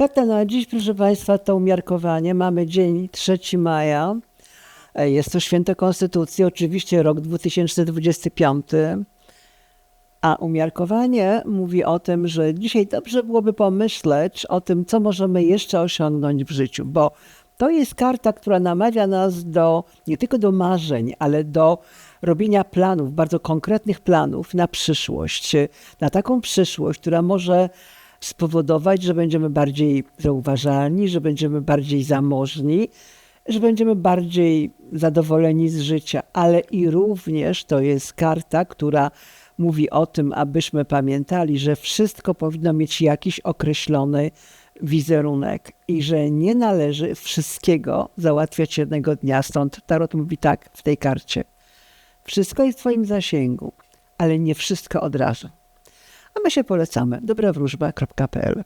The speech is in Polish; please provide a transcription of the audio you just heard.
Karta na dziś, proszę Państwa, to umiarkowanie. Mamy dzień 3 maja. E, Jest to święto Konstytucji, oczywiście rok 2025. A umiarkowanie mówi o tym, że dzisiaj dobrze byłoby pomyśleć o tym, co możemy jeszcze osiągnąć w życiu, bo to jest karta, która namawia nas do nie tylko do marzeń, ale do robienia planów, bardzo konkretnych planów na przyszłość, na taką przyszłość, która może spowodować, że będziemy bardziej zauważalni, że będziemy bardziej zamożni, że będziemy bardziej zadowoleni z życia, ale i również to jest karta, która mówi o tym, abyśmy pamiętali, że wszystko powinno mieć jakiś określony wizerunek i że nie należy wszystkiego załatwiać jednego dnia. Stąd Tarot mówi tak w tej karcie. Wszystko jest w Twoim zasięgu, ale nie wszystko od razu. A my się polecamy. dobrawróżba.pl